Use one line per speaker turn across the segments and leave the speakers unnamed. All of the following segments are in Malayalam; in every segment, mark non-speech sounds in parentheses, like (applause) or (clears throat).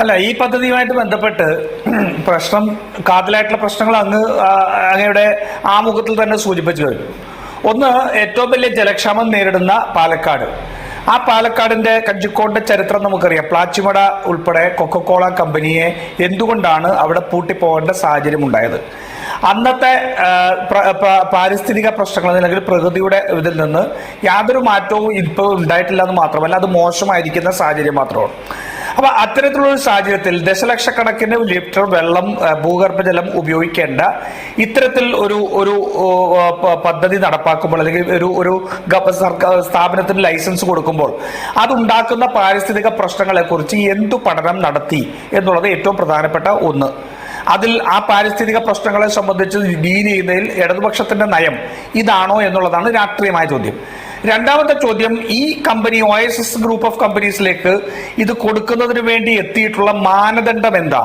അല്ല ഈ പദ്ധതിയുമായിട്ട് ബന്ധപ്പെട്ട് (clears throat) പ്രശ്നം കാതലായിട്ടുള്ള പ്രശ്നങ്ങൾ അങ്ങ് അങ്ങയുടെ ആമുഖത്തിൽ തന്നെ സൂചിപ്പിച്ചു കഴിഞ്ഞു ഒന്ന് ഏറ്റവും വലിയ ജലക്ഷാമം നേരിടുന്ന പാലക്കാട്. ആ പാലക്കാടിന്റെ കഞ്ചിക്കോടിന്റെ ചരിത്രം നമുക്കറിയാം. പ്ലാച്ചിമട ഉൾപ്പെടെ കൊക്കക്കോള കമ്പനിയെ എന്തുകൊണ്ടാണ് അവിടെ പൂട്ടിപ്പോകേണ്ട സാഹചര്യം ഉണ്ടായത് അന്നത്തെ പാരിസ്ഥിതിക പ്രശ്നങ്ങൾ അല്ലെങ്കിൽ പ്രകൃതിയുടെ ഇതിൽ നിന്ന് യാതൊരു മാറ്റവും ഇപ്പോൾ ഉണ്ടായിട്ടില്ല എന്ന് മാത്രമല്ല അത് മോശമായിരിക്കുന്ന സാഹചര്യം മാത്രമാണ്. അപ്പൊ അത്തരത്തിലുള്ള ഒരു സാഹചര്യത്തിൽ ദശലക്ഷക്കണക്കിന് ലിറ്റർ വെള്ളം ഭൂഗർഭജലം ഉപയോഗിക്കേണ്ട ഇത്തരത്തിൽ ഒരു ഒരു പദ്ധതി നടപ്പാക്കുമ്പോൾ അല്ലെങ്കിൽ ഒരു ഒരു സ്ഥാപനത്തിന് ലൈസൻസ് കൊടുക്കുമ്പോൾ അതുണ്ടാക്കുന്ന പാരിസ്ഥിതിക പ്രശ്നങ്ങളെ കുറിച്ച് എന്തു പഠനം നടത്തി എന്നുള്ളത് ഏറ്റവും പ്രധാനപ്പെട്ട ഒന്ന്. അതിൽ ആ പാരിസ്ഥിതിക പ്രശ്നങ്ങളെ സംബന്ധിച്ച് ഡീൽ ചെയ്യുന്നതിൽ ഇടതുപക്ഷത്തിന്റെ നയം ഇതാണോ എന്നുള്ളതാണ് രാഷ്ട്രീയമായ ചോദ്യം. രണ്ടാമത്തെ ചോദ്യം ഈ company O S S group of കമ്പനീസിലേക്ക് ഇത് കൊടുക്കുന്നതിന് വേണ്ടി എത്തിയിട്ടുള്ള മാനദണ്ഡം എന്താ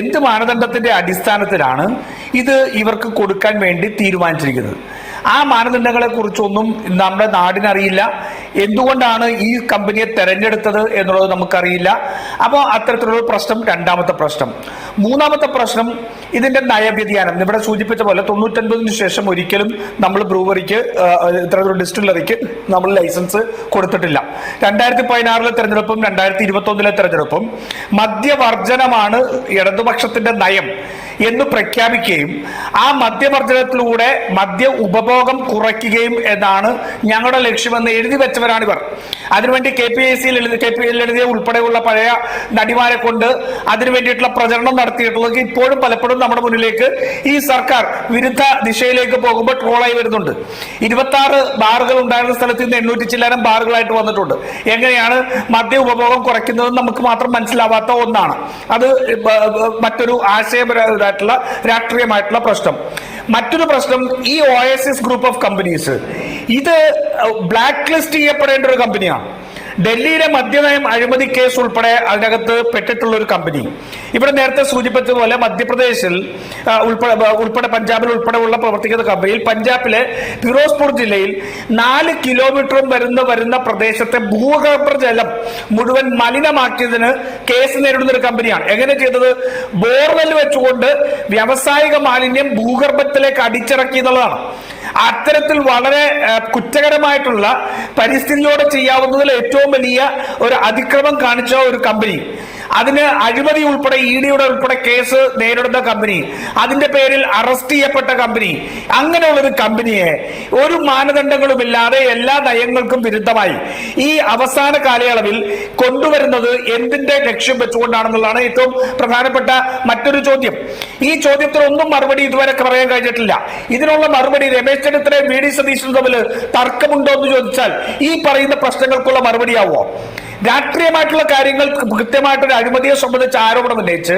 എന്ത് മാനദണ്ഡത്തിന്റെ അടിസ്ഥാനത്തിലാണ് ഇത് ഇവർക്ക് കൊടുക്കാൻ വേണ്ടി തീരുമാനിച്ചിരിക്കുന്നത്? ആ മാനദണ്ഡങ്ങളെ കുറിച്ചൊന്നും നമ്മുടെ നാടിനറിയില്ല. എന്തുകൊണ്ടാണ് ഈ കമ്പനിയെ തെരഞ്ഞെടുത്തത് എന്നുള്ളത് നമുക്കറിയില്ല. അപ്പോൾ അത്തരത്തിലുള്ള പ്രശ്നം രണ്ടാമത്തെ പ്രശ്നം. മൂന്നാമത്തെ പ്രശ്നം ഇതിന്റെ നയവ്യതിയാനം. ഇവിടെ സൂചിപ്പിച്ച പോലെ തൊണ്ണൂറ്റൊൻപതിന് ശേഷം ഒരിക്കലും നമ്മൾ ബ്രൂവറിക്ക് ഇത്തരത്തിലുള്ള ഡിസ്റ്റിലറിക്ക് നമ്മൾ ലൈസൻസ് കൊടുത്തിട്ടില്ല. രണ്ടായിരത്തി പതിനാറിലെ തെരഞ്ഞെടുപ്പും രണ്ടായിരത്തി ഇരുപത്തി ഒന്നിലെ തെരഞ്ഞെടുപ്പും മദ്യവർജനമാണ് ഇടതുപക്ഷത്തിന്റെ നയം. എന്ന് പ്രഖ്യാപിക്കുകയും ആ മദ്യവർജനത്തിലൂടെ മദ്യ ഉപഭോഗം കുറയ്ക്കുകയും എന്നാണ് ഞങ്ങളുടെ ലക്ഷ്യമെന്ന് എഴുതി വെച്ചവരാണിവർ അതിനുവേണ്ടി കെ പി ഐ സിയിൽ എഴുതി കെ പി എൽ എഴുതിയ ഉൾപ്പെടെയുള്ള പഴയ നടിമാരെ കൊണ്ട് അതിനു വേണ്ടിയിട്ടുള്ള പ്രചരണം നടത്തിയിട്ടുള്ളത് ഇപ്പോഴും പലപ്പോഴും നമ്മുടെ മുന്നിലേക്ക് ഈ സർക്കാർ വിരുദ്ധ ദിശയിലേക്ക് പോകുമ്പോൾ ട്രോളായി വരുന്നുണ്ട്. ഇരുപത്തി ആറ് ബാറുകൾ ഉണ്ടായിരുന്ന സ്ഥലത്ത് ഇന്ന് എണ്ണൂറ്റി ചില്ലാനം ബാറുകളായിട്ട് വന്നിട്ടുണ്ട്. എങ്ങനെയാണ് മദ്യ ഉപഭോഗം കുറയ്ക്കുന്നത് നമുക്ക് മാത്രം മനസ്സിലാവാത്ത ഒന്നാണ്. അത് മറ്റൊരു ബ- ആശയപരമായിട്ടുള്ള രാഷ്ട്രീയമായിട്ടുള്ള പ്രശ്നം. മറ്റൊരു പ്രശ്നം ഈ ഒ ഗ്രൂപ്പ് ഓഫ് കമ്പനീസ് ഇത് ബ്ലാക്ക് ലിസ്റ്റ് ചെയ്യപ്പെടേണ്ട ഒരു കമ്പനിയാണ് ഡൽഹിയിലെ മദ്യനയം അഴിമതി കേസ് ഉൾപ്പെടെ അതിനകത്ത് പെട്ടിട്ടുള്ള ഒരു കമ്പനി ഇവിടെ നേരത്തെ സൂചിപ്പിച്ചതുപോലെ മധ്യപ്രദേശിൽ ഉൾപ്പെടെ ഉൾപ്പെടെ പഞ്ചാബിൽ ഉൾപ്പെടെ ഉള്ള പ്രവർത്തിക്കുന്ന കമ്പനിയിൽ പഞ്ചാബിലെ ഫിറോസ്പൂർ ജില്ലയിൽ നാല് കിലോമീറ്ററും വരുന്ന വരുന്ന പ്രദേശത്തെ ഭൂഗർഭ ജലം മുഴുവൻ മലിനമാക്കിയതിന് കേസ് നേരിടുന്ന ഒരു കമ്പനിയാണ് എങ്ങനെ ചെയ്തത്? ബോർവെൽ വെച്ചുകൊണ്ട് വ്യാവസായിക മാലിന്യം ഭൂഗർഭത്തിലേക്ക് അടിച്ചിറക്കി എന്നുള്ളതാണ്. അത്തരത്തിൽ വളരെ കുറ്റകരമായിട്ടുള്ള പരിസ്ഥിതിയോടെ ചെയ്യാവുന്നതിൽ ഏറ്റവും വലിയ ഒരു അതിക്രമം കാണിച്ച ഒരു കമ്പനി അതിന് അഴിമതി ഉൾപ്പെടെ ഇ ഡിയുടെ ഉൾപ്പെടെ കേസ് നേരിടുന്ന കമ്പനി അതിന്റെ പേരിൽ അറസ്റ്റ് ചെയ്യപ്പെട്ട കമ്പനി അങ്ങനെയുള്ളൊരു കമ്പനിയെ ഒരു മാനദണ്ഡങ്ങളും ഇല്ലാതെ എല്ലാ നയങ്ങൾക്കും വിരുദ്ധമായി ഈ അവസാന കാലയളവിൽ കൊണ്ടുവരുന്നത് എന്തിന്റെ ലക്ഷ്യം വെച്ചുകൊണ്ടാണെന്നുള്ളതാണ് ഏറ്റവും പ്രധാനപ്പെട്ട മറ്റൊരു ചോദ്യം. ഈ ചോദ്യത്തിനൊന്നും മറുപടി ഇതുവരെ പറയാൻ കഴിഞ്ഞിട്ടില്ല. ഇതിനുള്ള മറുപടി രമേശ് ചെന്നിത്തലയും വി ഡി സതീശനും തമ്മിൽ തർക്കമുണ്ടോ എന്ന് ചോദിച്ചാൽ ഈ പറയുന്ന പ്രശ്നങ്ങൾക്കുള്ള മറുപടിയാവോ? രാഷ്ട്രീയമായിട്ടുള്ള കാര്യങ്ങൾ കൃത്യമായിട്ടൊരു അഴിമതിയെ സംബന്ധിച്ച് ആരോപണം ഉന്നയിച്ച്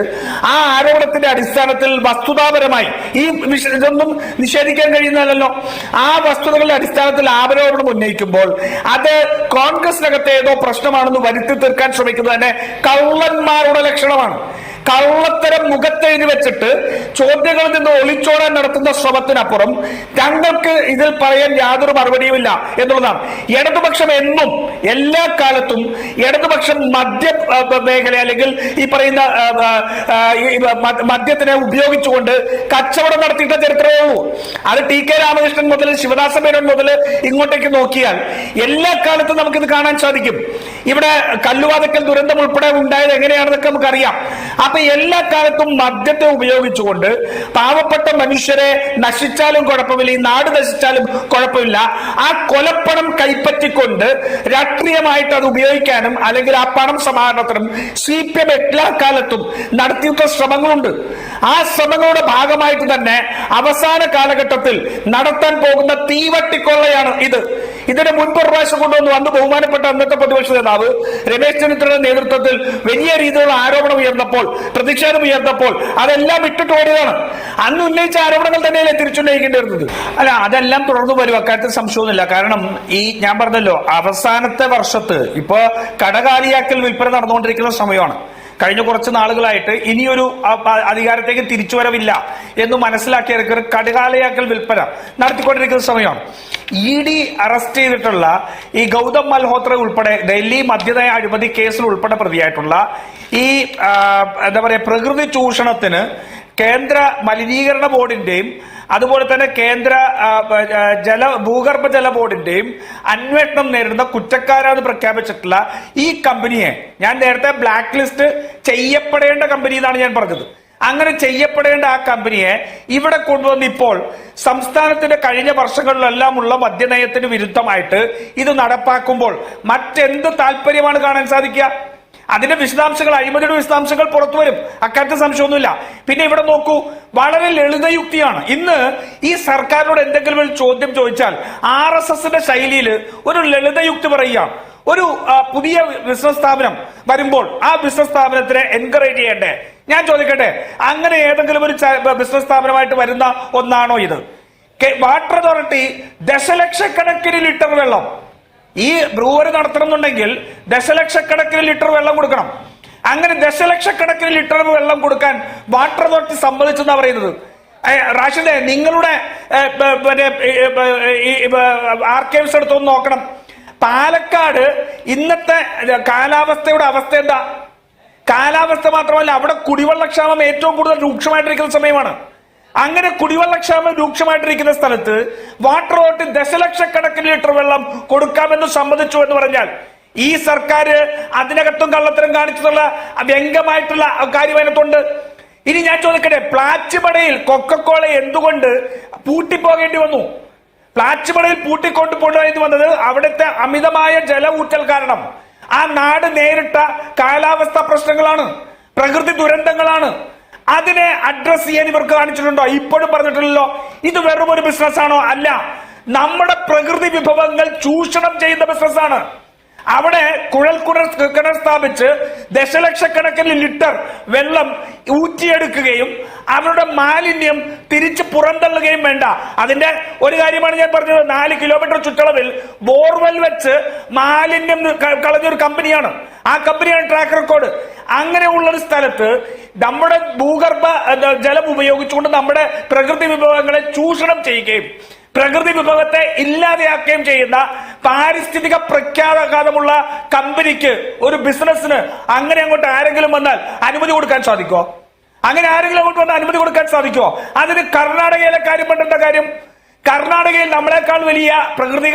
ആ ആരോപണത്തിന്റെ അടിസ്ഥാനത്തിൽ വസ്തുതാപരമായി ഈ ഇതൊന്നും നിഷേധിക്കാൻ കഴിയുന്നതല്ലോ. ആ വസ്തുതകളുടെ അടിസ്ഥാനത്തിൽ ആരോപണം ഉന്നയിക്കുമ്പോൾ അത് കോൺഗ്രസിനകത്തെ ഏതോ പ്രശ്നമാണെന്ന് വരുത്തി തീർക്കാൻ ശ്രമിക്കുന്നത് തന്നെ കള്ളന്മാരുടെ ലക്ഷണമാണ്. കള്ളത്തരം മുഖത്തെഴുതി വെച്ചിട്ട് ചോദ്യങ്ങളിൽ നിന്ന് ഒളിച്ചോടാൻ നടത്തുന്ന ശ്രമത്തിനപ്പുറം തങ്ങൾക്ക് ഇതിൽ പറയാൻ യാതൊരു മറുപടിയുമില്ല എന്നുള്ളതാണ്. ഇടതുപക്ഷം എന്നും എല്ലാ കാലത്തും ഇടതുപക്ഷം മദ്യ മേഖല അല്ലെങ്കിൽ ഈ പറയുന്ന ആ, ആ, മദ്യത്തിനെ ഉപയോഗിച്ചുകൊണ്ട് കച്ചവടം നടത്തിയിട്ട ചരിത്രമേ ഉള്ളൂ അത് ടി കെ രാമകൃഷ്ണൻ മുതൽ ശിവദാസ മേനോൻ മുതൽ ഇങ്ങോട്ടേക്ക് നോക്കിയാൽ എല്ലാ കാലത്തും നമുക്കിത് കാണാൻ സാധിക്കും. ഇവിടെ കല്ലുവാതക്കൽ ദുരന്തം ഉൾപ്പെടെ ഉണ്ടായത് എങ്ങനെയാണെന്നൊക്കെ നമുക്കറിയാം. അപ്പൊ എല്ലാ കാലത്തും മദ്യത്തെ ഉപയോഗിച്ചുകൊണ്ട് പാവപ്പെട്ട മനുഷ്യരെ നശിച്ചാലും കുഴപ്പമില്ല ഈ നാട് നശിച്ചാലും കുഴപ്പമില്ല. ആ കൊലപ്പണം കൈപ്പറ്റിക്കൊണ്ട് രാഷ്ട്രീയമായിട്ട് അത് ഉപയോഗിക്കാനും അല്ലെങ്കിൽ ആ പണം സമാഹരണത്തിനും സി പി എം എല്ലാ കാലത്തും നടത്തിയിട്ടുള്ള ശ്രമങ്ങളുണ്ട്. ആ ശ്രമങ്ങളുടെ ഭാഗമായിട്ട് തന്നെ അവസാന കാലഘട്ടത്തിൽ നടത്താൻ പോകുന്ന തീവട്ടിക്കൊള്ളയാണ് ഇത്. ഇതിന് മുൻപ് ഒരു പ്രാവശ്യം കൊണ്ടുവന്നു അന്ന് ബഹുമാനപ്പെട്ട അന്നത്തെ പ്രതിപക്ഷ നേതാവ് രമേശ് ചെന്നിത്തലയുടെ നേതൃത്വത്തിൽ വലിയ രീതിയിലുള്ള ആരോപണം ഉയർന്നപ്പോൾ പ്രതിഷേധം ഉയർന്നപ്പോൾ അതെല്ലാം ഇട്ടിട്ട് ഓടിയതാണ്. അന്ന് ഉന്നയിച്ച ആരോപണങ്ങൾ തന്നെയല്ലേ തിരിച്ചുന്നയിക്കേണ്ടി വരുന്നത്? അല്ല അതെല്ലാം തുടർന്ന് വരും. അക്കാര്യത്തിൽ സംശയമൊന്നുമില്ല. കാരണം ഈ ഞാൻ പറഞ്ഞല്ലോ അവസാനത്തെ വർഷത്ത് ഇപ്പൊ കടകാലിയാക്കൽ വിൽപ്പന നടന്നുകൊണ്ടിരിക്കുന്ന സമയമാണ്. കഴിഞ്ഞ കുറച്ച് നാളുകളായിട്ട് ഇനിയൊരു അധികാരത്തേക്ക് തിരിച്ചുവരവില്ല എന്ന് മനസ്സിലാക്കിയ കടുകാലയാക്കൽ വിൽപ്പന നടത്തിക്കൊണ്ടിരിക്കുന്ന സമയമാണ്. ഇ ഡി അറസ്റ്റ് ചെയ്തിട്ടുള്ള ഈ ഗൗതം മൽഹോത്ര ഉൾപ്പെടെ ഡൽഹി മദ്യനയ അഴിമതി കേസിൽ ഉൾപ്പെടെ പ്രതിയായിട്ടുള്ള ഈ എന്താ പറയാ പ്രകൃതി ചൂഷണത്തിന് കേന്ദ്ര മലിനീകരണ ബോർഡിന്റെയും അതുപോലെ തന്നെ കേന്ദ്ര ജല ഭൂഗർഭ ജല ബോർഡിന്റെയും അന്വേഷണം നേരിടുന്ന കുറ്റക്കാരാണ് പ്രഖ്യാപിച്ചിട്ടുള്ള ഈ കമ്പനിയെ ഞാൻ നേരത്തെ ബ്ലാക്ക് ലിസ്റ്റ് ചെയ്യപ്പെടേണ്ട കമ്പനി എന്നാണ് ഞാൻ പറഞ്ഞത്. അങ്ങനെ ചെയ്യപ്പെടേണ്ട ആ കമ്പനിയെ ഇവിടെ കൊണ്ടുവന്ന് ഇപ്പോൾ സംസ്ഥാനത്തിന്റെ കഴിഞ്ഞ വർഷങ്ങളിലെല്ലാം ഉള്ള മദ്യനയത്തിന് വിരുദ്ധമായിട്ട് ഇത് നടപ്പാക്കുമ്പോൾ മറ്റെന്ത് താല്പര്യമാണ് കാണാൻ സാധിക്കുക? അതിന്റെ വിശദാംശങ്ങൾ അഴിമതിയുടെ വിശദാംശങ്ങൾ പുറത്തു വരും. അക്കാര്യത്തിൽ സംശയമൊന്നുമില്ല. പിന്നെ ഇവിടെ നോക്കൂ വളരെ ലളിതയുക്തിയാണ് ഇന്ന് ഈ സർക്കാരിനോട് എന്തെങ്കിലും ഒരു ചോദ്യം ചോദിച്ചാൽ ആർ എസ് എസിന്റെ ശൈലിയിൽ ഒരു ലളിതയുക്തി പറയുകയാണ്. ഒരു പുതിയ ബിസിനസ് സ്ഥാപനം വരുമ്പോൾ ആ ബിസിനസ് സ്ഥാപനത്തിനെ എൻകറേജ് ചെയ്യണ്ടേ? ഞാൻ ചോദിക്കട്ടെ അങ്ങനെ ഏതെങ്കിലും ഒരു ബിസിനസ് സ്ഥാപനമായിട്ട് വരുന്ന ഒന്നാണോ ഇത്? വാട്ടർ അതോറിറ്റി ദശലക്ഷക്കണക്കിന് ലിറ്റർ വെള്ളം ഈ ബ്രൂവറി നടത്തണമെന്നുണ്ടെങ്കിൽ ദശലക്ഷക്കണക്കിന് ലിറ്റർ വെള്ളം കൊടുക്കണം. അങ്ങനെ ദശലക്ഷക്കണക്കിന് ലിറ്റർ വെള്ളം കൊടുക്കാൻ വാട്ടർ അതോറിറ്റി സമ്മതിച്ചെന്നാ പറയുന്നത്. റാഷിദെ നിങ്ങളുടെ ആർക്കൈവ്സ് എടുത്തൊന്ന് നോക്കണം. പാലക്കാട് ഇന്നത്തെ കാലാവസ്ഥയുടെ അവസ്ഥ എന്താ? കാലാവസ്ഥ മാത്രമല്ല അവിടെ കുടിവെള്ളക്ഷാമം ഏറ്റവും കൂടുതൽ രൂക്ഷമായിട്ടിരിക്കുന്ന സമയമാണ്. അങ്ങനെ കുടിവെള്ളക്ഷാമം രൂക്ഷമായിട്ടിരിക്കുന്ന സ്ഥലത്ത് വാട്ടർ ഓട്ട് ദശലക്ഷക്കണക്കിന് ലിറ്റർ വെള്ളം കൊടുക്കാമെന്ന് സമ്മതിച്ചു എന്ന് പറഞ്ഞാൽ ഈ സർക്കാർ അതിനകത്തും കള്ളത്തരം കാണിച്ചിട്ടുള്ള വ്യംഗമായിട്ടുള്ള കാര്യം അതിനകത്തുണ്ട്. ഇനി ഞാൻ ചോദിക്കട്ടെ പ്ലാച്ചുപടയിൽ കൊക്കക്കോള എന്തുകൊണ്ട് പൂട്ടിപ്പോകേണ്ടി വന്നു? പ്ലാച്ചുപടയിൽ പൂട്ടിക്കൊണ്ട് പോകേണ്ടി വന്നത് അവിടുത്തെ അമിതമായ ജല ഊറ്റൽ കാരണം. ആ നാട് നേരിട്ട കാലാവസ്ഥ പ്രശ്നങ്ങളാണ് പ്രകൃതി ദുരന്തങ്ങളാണ്. അതിനെ അഡ്രസ് ചെയ്യാൻ ഇവർക്ക് കാണിച്ചിട്ടുണ്ടോ? ഇപ്പോഴും പറഞ്ഞിട്ടില്ലല്ലോ. ഇത് വെറും ഒരു ബിസിനസ് ആണോ? അല്ല. നമ്മുടെ പ്രകൃതി വിഭവങ്ങൾ ചൂഷണം ചെയ്യുന്ന ബിസിനസ്സാണ് അവിടെ കുഴൽ കുഴൽ കിണർ സ്ഥാപിച്ച് ദശലക്ഷക്കണക്കിന് ലിറ്റർ വെള്ളം ഊറ്റിയെടുക്കുകയും അവരുടെ മാലിന്യം തിരിച്ച് പുറന്തള്ളുകയും വേണ്ട. അതിന്റെ ഒരു കാര്യമാണ് ഞാൻ പറഞ്ഞത്. നാല് കിലോമീറ്റർ ചുറ്റളവിൽ ബോർവെൽ വെച്ച് മാലിന്യം കളഞ്ഞൊരു കമ്പനിയാണ്. ആ കമ്പനിയാണ് ട്രാക്ക് റെക്കോർഡ് അങ്ങനെയുള്ള ഒരു സ്ഥലത്ത് നമ്മുടെ ഭൂഗർഭ ജലം ഉപയോഗിച്ചുകൊണ്ട് നമ്മുടെ പ്രകൃതി വിഭവങ്ങളെ ചൂഷണം ചെയ്യുകയും പ്രകൃതി വിഭവത്തെ ഇല്ലാതെയാക്കുകയും ചെയ്യുന്ന പാരിസ്ഥിതിക പ്രഖ്യാഘാതമുള്ള കമ്പനിക്ക് ഒരു ബിസിനസ്സിന് അങ്ങനെ അങ്ങോട്ട് ആരെങ്കിലും വന്നാൽ അനുമതി കൊടുക്കാൻ സാധിക്കുമോ അങ്ങനെ ആരെങ്കിലും അങ്ങോട്ട് വന്നാൽ അനുമതി കൊടുക്കാൻ സാധിക്കുമോ അതിന് കർണാടകയിലെ കാര്യം പറ്റേണ്ട കാര്യം കർണാടകയിൽ നമ്മളെക്കാൾ വലിയ പ്രകൃതി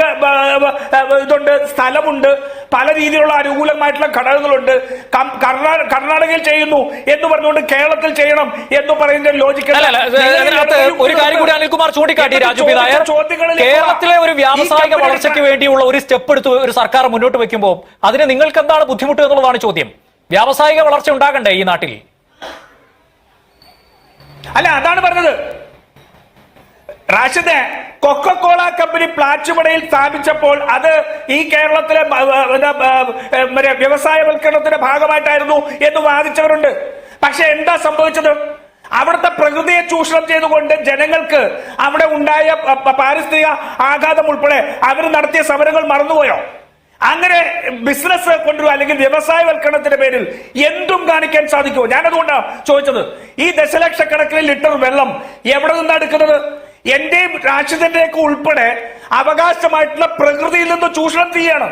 ഇതുണ്ട് സ്ഥലമുണ്ട് പല രീതിയിലുള്ള അനുകൂലമായിട്ടുള്ള ഘടകങ്ങളുണ്ട്. കർണാടകയിൽ ചെയ്യുന്നു എന്ന് പറഞ്ഞുകൊണ്ട് കേരളത്തിൽ ചെയ്യണം എന്ന് പറയുന്ന ലോജിക്കൽ
ഒരു കാര്യം കൂടി അനിൽകുമാർ ചൂണ്ടിക്കാട്ടി രാജു നായർ. കേരളത്തിലെ ഒരു വ്യാവസായിക വളർച്ചയ്ക്ക് വേണ്ടിയുള്ള ഒരു സ്റ്റെപ്പ് എടുത്ത് ഒരു സർക്കാർ മുന്നോട്ട് വെക്കുമ്പോൾ അതിന് നിങ്ങൾക്ക് എന്താണ് ബുദ്ധിമുട്ട് എന്നുള്ളതാണ് ചോദ്യം. വ്യാവസായിക വളർച്ച ഉണ്ടാകണ്ടേ ഈ നാട്ടിൽ?
അല്ല അതാണ് പറഞ്ഞത്. റാഷിദെ കൊക്കക്കോള കമ്പനി പ്ലാച്ചുമടയിൽ സ്ഥാപിച്ചപ്പോൾ അത് ഈ കേരളത്തിലെ വ്യവസായവൽക്കരണത്തിന്റെ ഭാഗമായിട്ടായിരുന്നു എന്ന് വാദിച്ചവരുണ്ട്. പക്ഷെ എന്താ സംഭവിച്ചത്? അവിടുത്തെ പ്രകൃതിയെ ചൂഷണം ചെയ്തുകൊണ്ട് ജനങ്ങൾക്ക് അവിടെ ഉണ്ടായ പാരിസ്ഥിതിക ആഘാതം ഉൾപ്പെടെ അവർ നടത്തിയ സമരങ്ങൾ മറന്നുപോയോ? അങ്ങനെ ബിസിനസ് കൊണ്ടുവരും അല്ലെങ്കിൽ വ്യവസായവൽക്കരണത്തിന്റെ പേരിൽ എന്തും കാണിക്കാൻ സാധിക്കുമോ? ഞാനതുകൊണ്ടാണ് ചോദിച്ചത്. ഈ ദശലക്ഷക്കണക്കിന് ലിറ്റർ വെള്ളം എവിടെ നിന്നാണ് എടുക്കുന്നത്? എന്റെയും രാഷ്ട്രത്തിന്റെയൊക്കെ ഉൾപ്പെടെ അവകാശമായിട്ടുള്ള പ്രകൃതിയിൽ നിന്ന് ചൂഷണം ചെയ്യണം.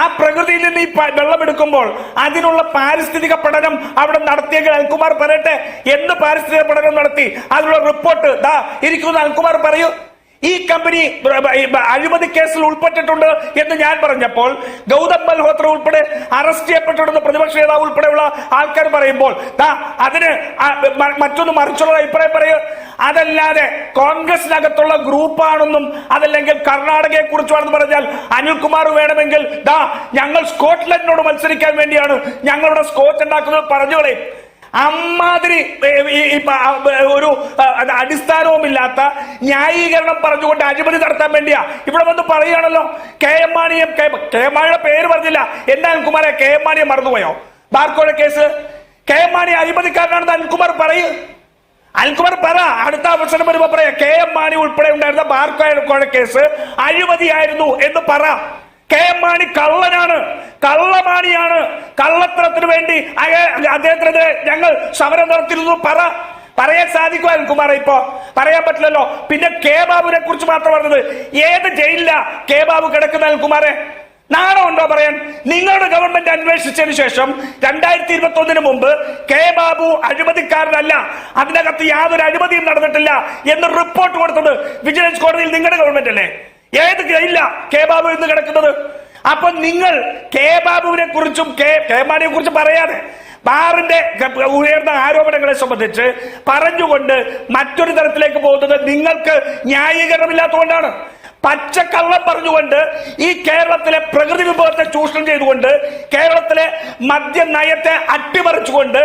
ആ പ്രകൃതിയിൽ നിന്ന് ഈ വെള്ളം എടുക്കുമ്പോൾ അതിനുള്ള പാരിസ്ഥിതിക പഠനം അവിടെ നടത്തിയെങ്കിൽ അൽകുമാർ പറയട്ടെ. എന്ത് പാരിസ്ഥിതിക പഠനം നടത്തി? അതിനുള്ള റിപ്പോർട്ട്. ദാ ഇരിക്കുന്ന. അൽകുമാർ പറയൂ. ഈ കമ്പനി അഴിമതി കേസിൽ ഉൾപ്പെട്ടിട്ടുണ്ട് എന്ന് ഞാൻ പറഞ്ഞപ്പോൾ ഗൗതം മൽഹോത്ര ഉൾപ്പെടെ അറസ്റ്റ് ചെയ്യപ്പെട്ടിട്ടുണ്ടെന്ന് പ്രതിപക്ഷ നേതാവ് ഉൾപ്പെടെയുള്ള ആൾക്കാർ പറയുമ്പോൾ അതിന് മറ്റൊന്ന് മറിച്ചുള്ള അഭിപ്രായം പറയൂ. അതല്ലാതെ കോൺഗ്രസിനകത്തുള്ള ഗ്രൂപ്പാണെന്നും അതല്ലെങ്കിൽ കർണാടകയെ കുറിച്ചാണെന്ന് പറഞ്ഞാൽ അനിൽകുമാർ വേണമെങ്കിൽ ദാ ഞങ്ങൾ സ്കോട്ട്ലൻഡിനോട് മത്സരിക്കാൻ വേണ്ടിയാണ് ഞങ്ങളുടെ സ്കോച്ച് ഉണ്ടാക്കുന്നത്. പറഞ്ഞോളെ അമ്മാതിരി ഒരു അടിസ്ഥാനവുമില്ലാത്ത ന്യായീകരണം പറഞ്ഞുകൊണ്ട് അഴിമതി നടത്താൻ വേണ്ടിയാ. ഇവിടെ വന്ന് പറയുകയാണല്ലോ കെ എം മാണിയെ കെ എം മാണിയുടെ പേര് പറഞ്ഞില്ല. എന്താ അനിൽകുമാരെ കെ എം മാണിയെ മറന്നുപോയോ? ബാർക്കോഴ കേസ്? കെ എം മാണി അഴിമതിക്കാരനാണെന്ന് അനിൽകുമാർ പറയൂ. അനിൽകുമാർ പറ അടുത്ത അവസരം വരുമ്പോ പറയാ കെ എം മാണി ഉൾപ്പെടെ ഉണ്ടായിരുന്ന ബാർക്കോഴ കേസ് അഴിമതിയായിരുന്നു എന്ന് പറ. കെ എം മാണി കള്ളനാണ് കള്ളമാണിയാണ്. കള്ളത്തരത്തിന് വേണ്ടി അദ്ദേഹത്തിനെതിരെ ഞങ്ങൾ സമരം നടത്തിയിരുന്നു പറ. പറയാൻ സാധിക്കുമോ അൽകുമാർ ഇപ്പോ? പറയാൻ പറ്റില്ലല്ലോ. പിന്നെ കെ ബാബുവിനെ കുറിച്ച് മാത്രം പറഞ്ഞത് ഏത് ജയിലിലാ കെ ബാബു കിടക്കുന്ന അനിൽകുമാറെ നാണോ ഉണ്ടോ പറയാൻ? നിങ്ങളുടെ ഗവൺമെന്റ് അന്വേഷിച്ചതിന് ശേഷം രണ്ടായിരത്തി ഇരുപത്തി ഒന്നിന് മുമ്പ് കെ ബാബു അഴിമതിക്കാരനല്ല. അതിനകത്ത് യാതൊരു അഴിമതിയും നടന്നിട്ടില്ല എന്ന് റിപ്പോർട്ട് കൊടുത്തത് വിജിലൻസ് കോടതിയിൽ നിങ്ങളുടെ ഗവൺമെന്റ് അല്ലേ? ഏത് ഇല്ല കെ ബാബു ഇന്ന് കിടക്കുന്നത്. അപ്പൊ നിങ്ങൾ കെ ബാബുവിനെ കുറിച്ചും കെ കെ മാണിയെ കുറിച്ചും പറയാതെ ബാറിന്റെ ഉയർന്ന ആരോപണങ്ങളെ സംബന്ധിച്ച് പറഞ്ഞുകൊണ്ട് മറ്റൊരു തരത്തിലേക്ക് പോകുന്നത് നിങ്ങൾക്ക് ന്യായീകരണമില്ലാത്തതുകൊണ്ടാണ്. പച്ചക്കള്ളം പറഞ്ഞുകൊണ്ട് ഈ കേരളത്തിലെ പ്രകൃതി വിഭവത്തെ ചൂഷണം ചെയ്തുകൊണ്ട് കേരളത്തിലെ മദ്യ നയത്തെ അട്ടിമറിച്ചുകൊണ്ട്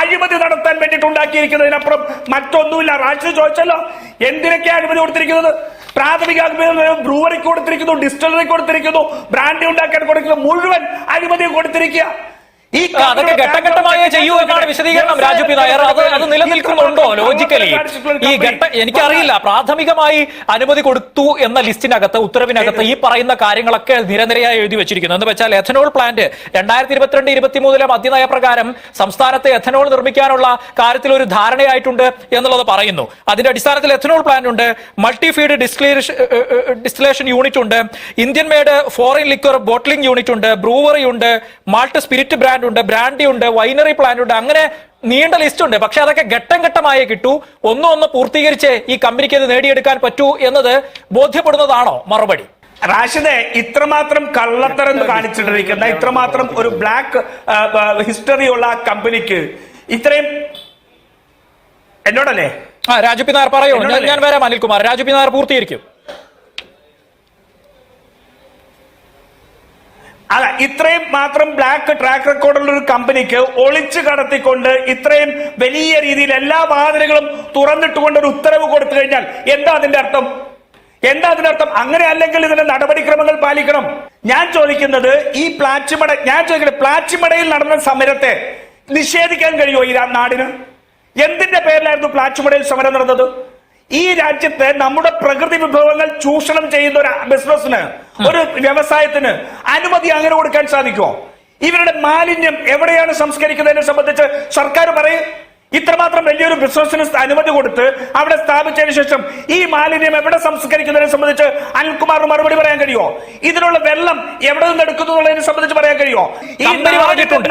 അഴിമതി നടത്താൻ വേണ്ടിയിട്ട് ഉണ്ടാക്കിയിരിക്കുന്നതിനപ്പുറം മറ്റൊന്നുമില്ല. റാഷിദ് ചോദിച്ചല്ലോ. എന്തിനൊക്കെ അഴിമതി കൊടുത്തിരിക്കുന്നത്? പ്രാഥമിക ബ്രൂവറിക്ക് കൊടുത്തിരിക്കുന്നു ഡിസ്റ്റിലറിക്ക് കൊടുത്തിരിക്കുന്നു ബ്രാൻഡി ഉണ്ടാക്കാൻ കൊടുക്കുന്നു മുഴുവൻ അഴിമതി കൊടുത്തിരിക്കുക. ഈ
കഥക്ക് അതൊക്കെ ഘട്ടഘട്ടമായേ ചെയ്യൂ എന്നാണ് വിശദീകരണം രാജു പി നായർ അത് അത് നിലനിൽക്കുന്നുണ്ടോ? ലോജിക്കലി ഈ ഘട്ട എനിക്കറിയില്ല. പ്രാഥമികമായി അനുമതി കൊടുത്തു എന്ന ലിസ്റ്റിനകത്ത് ഉത്തരവിനകത്ത് ഈ പറയുന്ന കാര്യങ്ങളൊക്കെ നിരനിരയായി എഴുതി വെച്ചിരിക്കുന്നു. എന്ന് വെച്ചാൽ എഥനോൾ പ്ലാന്റ് രണ്ടായിരത്തി ഇരുപത്തിരണ്ട് ഇരുപത്തിമൂന്നിലെ മദ്യനയ പ്രകാരം സംസ്ഥാനത്ത് എഥനോൾ നിർമ്മിക്കാനുള്ള കാര്യത്തിൽ ഒരു ധാരണയായിട്ടുണ്ട് എന്നുള്ളത് പറയുന്നു. അതിന്റെ അടിസ്ഥാനത്തിൽ എഥനോൾ പ്ലാന്റ് ഉണ്ട് multi feed distillation distillation unit ഉണ്ട് Indian made foreign liquor bottling unit ഉണ്ട് ബ്രൂവറി ഉണ്ട് മാൾട്ട് സ്പിരിറ്റ് ബ്രാൻഡ് ഉണ്ട് ബ്രാൻഡി ഉണ്ട് വൈനറി പ്ലാന്റ് ഉണ്ട് അങ്ങനെ നീണ്ട ലിസ്റ്റ് ഉണ്ട്. പക്ഷെ അതൊക്കെ ഘട്ടം ഘട്ടമായേ കിട്ടൂ. ഒന്നും ഒന്ന് പൂർത്തീകരിച്ച് ഈ കമ്പനിക്ക് ഇത് നേടിയെടുക്കാൻ പറ്റൂ എന്നത് ബോധ്യപ്പെടുന്നതാണോ മറുപടി?
റാഷിദെ ഇത്രമാത്രം കള്ളത്തരം കാണിച്ചിട്ടിരിക്കുന്ന ഇത്രമാത്രം ഒരു ബ്ലാക്ക് ഹിസ്റ്ററി ഉള്ള ആ കമ്പനിക്ക് ഇത്രയും എന്നോടല്ലേ?
ആ രാജു പിന്നാർ പറയൂ. ഞാൻ- ഞാൻ വരാം അനിൽകുമാർ. രാജു പിന്നാർ പൂർത്തീകരിക്കും.
അല്ല ഇത്രയും മാത്രം ബ്ലാക്ക് ട്രാക്ക് റെക്കോർഡുള്ള ഒരു കമ്പനിക്ക് ഒളിച്ചു കടത്തിക്കൊണ്ട് ഇത്രയും വലിയ രീതിയിൽ എല്ലാ വാതിലുകളും തുറന്നിട്ടുകൊണ്ട് ഒരു ഉത്തരവ് കൊടുത്തു കഴിഞ്ഞാൽ എന്താ അതിന്റെ അർത്ഥം? എന്താ അതിന്റെ അർത്ഥം? അങ്ങനെ അല്ലെങ്കിൽ ഇതിന്റെ നടപടിക്രമങ്ങൾ പാലിക്കണം. ഞാൻ ചോദിക്കുന്നത് ഈ പ്ലാച്ചിമട ഞാൻ ചോദിക്കുന്നത് പ്ലാച്ചിമടയിൽ നടന്ന സമരത്തെ നിഷേധിക്കാൻ കഴിയുമോ ഈ നാടിന്? എന്തിന്റെ പേരിലായിരുന്നു പ്ലാച്ചിമടയിൽ സമരം നടന്നത്? ഈ രാജ്യത്ത് നമ്മുടെ പ്രകൃതി വിഭവങ്ങൾ ചൂഷണം ചെയ്യുന്ന ഒരു ബിസിനസ്സിന് ഒരു വ്യവസായത്തിന് അനുമതി അങ്ങനെ കൊടുക്കാൻ സാധിക്കുമോ? ഇവരുടെ മാലിന്യം എവിടെയാണ് സംസ്കരിക്കുന്നതിനെ സംബന്ധിച്ച് സർക്കാർ പറയും. ഇത്രമാത്രം വലിയൊരു ബിസിനസ്സിന് അനുമതി കൊടുത്ത് അവിടെ സ്ഥാപിച്ചതിന് ശേഷം ഈ മാലിന്യം എവിടെ സംസ്കരിക്കുന്നതിനെ സംബന്ധിച്ച് അനിൽകുമാറിന് മറുപടി പറയാൻ കഴിയുമോ? ഇതിനുള്ള വെള്ളം എവിടെ നിന്ന് എടുക്കുന്നു എന്നുള്ളതിനെ സംബന്ധിച്ച് പറയാൻ കഴിയുമോ? ഈ.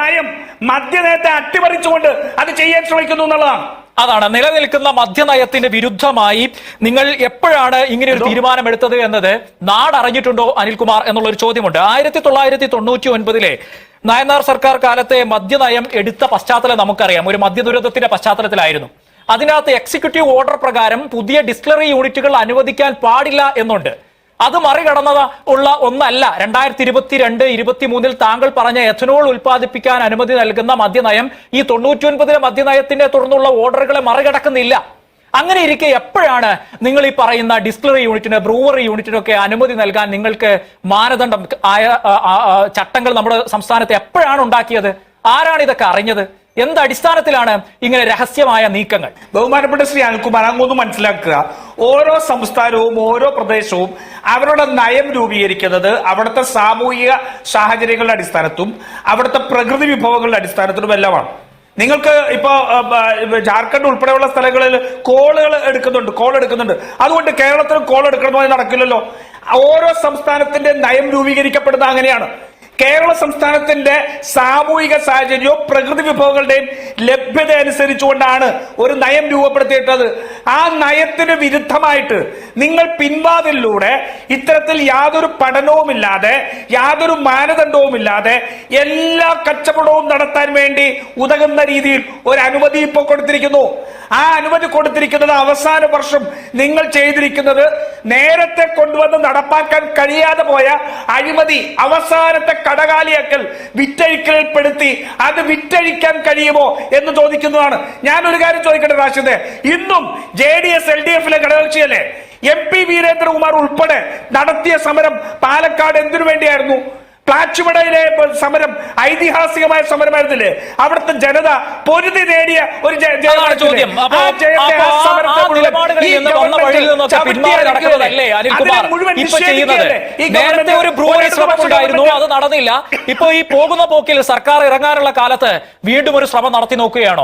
നയം മദ്യനയത്തെ അട്ടിമറിച്ചുകൊണ്ട് അത് ചെയ്യാൻ ശ്രമിക്കുന്നു എന്നുള്ളതാണ്.
അതാണ് നിലനിൽക്കുന്ന മദ്യനയത്തിന്റെ വിരുദ്ധമായി നിങ്ങൾ എപ്പോഴാണ് ഇങ്ങനെ ഒരു തീരുമാനം എടുത്തത് എന്നത് നാടറിഞ്ഞിട്ടുണ്ടോ അനിൽകുമാർ എന്നുള്ള ഒരു ചോദ്യമുണ്ട്. ആയിരത്തി തൊള്ളായിരത്തി തൊണ്ണൂറ്റി ഒൻപതിലെ നയനാർ സർക്കാർ കാലത്തെ മദ്യനയം എടുത്ത പശ്ചാത്തലം നമുക്കറിയാം. ഒരു മദ്യദുരന്തത്തിന്റെ പശ്ചാത്തലത്തിലായിരുന്നു. അതിനകത്ത് എക്സിക്യൂട്ടീവ് ഓർഡർ പ്രകാരം പുതിയ ഡിസ്റ്റിലറി യൂണിറ്റുകൾ അനുവദിക്കാൻ പാടില്ല എന്നുണ്ട്. അത് മറികടന്നത് ഉള്ള ഒന്നല്ല. രണ്ടായിരത്തി ഇരുപത്തിരണ്ട് ഇരുപത്തിമൂന്നിൽ താങ്കൾ പറഞ്ഞ എഥനോൾ ഉൽപ്പാദിപ്പിക്കാൻ അനുമതി നൽകുന്ന മദ്യനയം ഈ തൊണ്ണൂറ്റി ഒൻപതിലെ മദ്യനയത്തിന്റെ തുടർന്നുള്ള ഓർഡറുകളെ മറികടക്കുന്നില്ല. അങ്ങനെ ഇരിക്കെ എപ്പോഴാണ് നിങ്ങൾ ഈ പറയുന്ന ഡിസ്റ്റിലറി യൂണിറ്റിന് ബ്രൂവറി യൂണിറ്റിനൊക്കെ അനുമതി നൽകാൻ നിങ്ങൾക്ക് മാനദണ്ഡം ആയ ചട്ടങ്ങൾ നമ്മുടെ സംസ്ഥാനത്ത് എപ്പോഴാണ് ഉണ്ടാക്കിയത്? ആരാണ് ഇതൊക്കെ അറിഞ്ഞത്? എന്ത് അടിസ്ഥാനത്തിലാണ് ഇങ്ങനെ രഹസ്യമായ നീക്കങ്ങൾ?
ബഹുമാനപ്പെട്ട ശ്രീ അനിൽകുമാർ അങ്ങൊന്ന് മനസ്സിലാക്കുക. ഓരോ സംസ്ഥാനവും ഓരോ പ്രദേശവും അവരുടെ നയം രൂപീകരിക്കുന്നത് അവിടുത്തെ സാമൂഹിക സാഹചര്യങ്ങളുടെ അടിസ്ഥാനത്തും അവിടുത്തെ പ്രകൃതി വിഭവങ്ങളുടെ അടിസ്ഥാനത്തിലും എല്ലാമാണ്. നിങ്ങൾക്ക് ഇപ്പോ ജാർഖണ്ഡ് ഉൾപ്പെടെയുള്ള സ്ഥലങ്ങളിൽ കോളുകൾ എടുക്കുന്നുണ്ട് കോൾ എടുക്കുന്നുണ്ട്. അതുകൊണ്ട് കേരളത്തിൽ കോൾ എടുക്കണമെന്ന് നടക്കില്ലല്ലോ. ഓരോ സംസ്ഥാനത്തിന്റെ നയം രൂപീകരിക്കപ്പെടുന്നത് അങ്ങനെയാണ്. കേരള സംസ്ഥാനത്തിന്റെ സാമൂഹിക സാഹചര്യവും പ്രകൃതി വിഭവങ്ങളുടെയും ലഭ്യത അനുസരിച്ചുകൊണ്ടാണ് ഒരു നയം രൂപപ്പെടുത്തിയിട്ടത് ആ നയത്തിന് വിരുദ്ധമായിട്ട് നിങ്ങൾ പിൻവാതിലൂടെ ഇത്തരത്തിൽ യാതൊരു പഠനവുമില്ലാതെ യാതൊരു മാനദണ്ഡവുമില്ലാതെ എല്ലാ കച്ചവടവും നടത്താൻ വേണ്ടി ഉതകുന്ന രീതിയിൽ ഒരു അനുമതി ഇപ്പോൾ കൊടുത്തിരിക്കുന്നു. ആ അനുമതി കൊടുത്തിരിക്കുന്നത് അവസാന വർഷം നിങ്ങൾ ചെയ്തിരിക്കുന്നത് നേരത്തെ കൊണ്ടുവന്ന് നടപ്പാക്കാൻ കഴിയാതെ പോയ അഴിമതി അവസാനത്തെ കടകാലിയാക്കൽ വിറ്റഴിക്കൽപ്പെടുത്തി അത് വിറ്റഴിക്കാൻ കഴിയുമോ എന്ന് ചോദിക്കുന്നതാണ്. ഞാൻ ഒരു കാര്യം ചോദിക്കട്ടെ റാഷിദെ? ഇന്നും J D S L D എഫിലെ ഘടകകക്ഷിയല്ലേ? എം പി വീരേന്ദ്രകുമാർ ഉൾപ്പെടെ നടത്തിയ സമരം പാലക്കാട് എന്തിനു വേണ്ടിയായിരുന്നു? പ്ലാച്ചുമടയിലെ സമരം ഐതിഹാസികമായ സമരമായിരുന്നില്ലേ? അവിടുത്തെ ജനത പൊരുതി നേടിയ ഒരു
ചോദ്യം. നേരത്തെ ഒരു ബ്രൂവറി ശ്രമം ഉണ്ടായിരുന്നു അത് നടന്നില്ല. ഇപ്പൊ ഈ പോകുന്ന പോക്കിൽ സർക്കാർ ഇറങ്ങാനുള്ള കാലത്ത് വീണ്ടും ഒരു ശ്രമം നടത്തി നോക്കുകയാണോ?